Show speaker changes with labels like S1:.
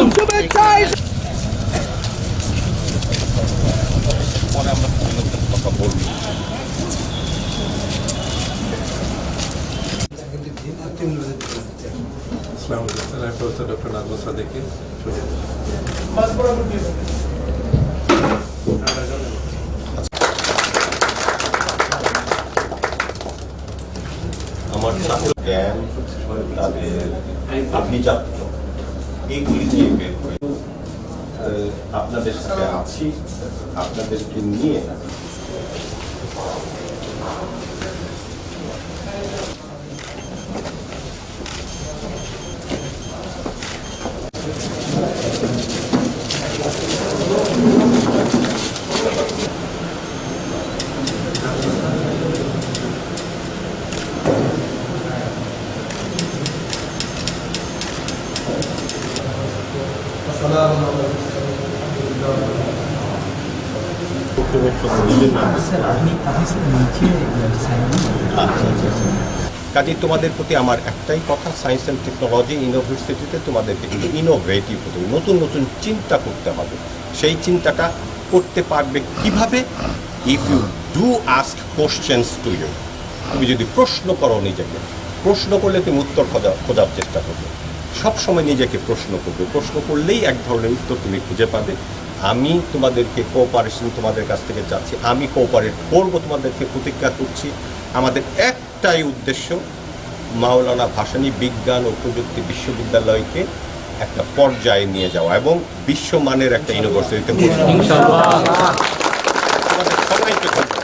S1: শুভেচ্ছায় doctor Nazmul সাদেকে
S2: আমার ছাত্র জ্ঞান তাদের আপনি ছাত্র এইগুলি নিয়ে বের হয়ে আপনাদের সাথে আছি আপনাদেরকে নিয়ে Thank you.
S3: কাজে
S4: তোমাদের প্রতি আমার একটাই কথা সায়েন্স অ্যান্ড টেকনোলজি ইউনিভার্সিটিতে তোমাদেরকে কিন্তু ইনোভেটিভ হতে নতুন নতুন চিন্তা করতে হবে সেই চিন্তাটা করতে পারবে কিভাবে if you do ask questions to you তুমি যদি প্রশ্ন করো নিজেকে প্রশ্ন করলে তুমি উত্তর খোঁজা খোঁজার চেষ্টা করবে সব সময় নিজেকে প্রশ্ন করবে প্রশ্ন করলেই এক ধরনের উত্তর তুমি খুঁজে পাবে আমি তোমাদেরকে কোঅপারেশন তোমাদের কাছ থেকে চাচ্ছি আমি কোঅপারেট করবো তোমাদেরকে প্রতিজ্ঞা করছি আমাদের একটাই উদ্দেশ্য মাওলানা ভাসানী বিজ্ঞান ও প্রযুক্তি বিশ্ববিদ্যালয়কে একটা পর্যায়ে নিয়ে যাওয়া এবং বিশ্বমানের একটা ইউনিভার্সিটিতে
S5: সবাইকে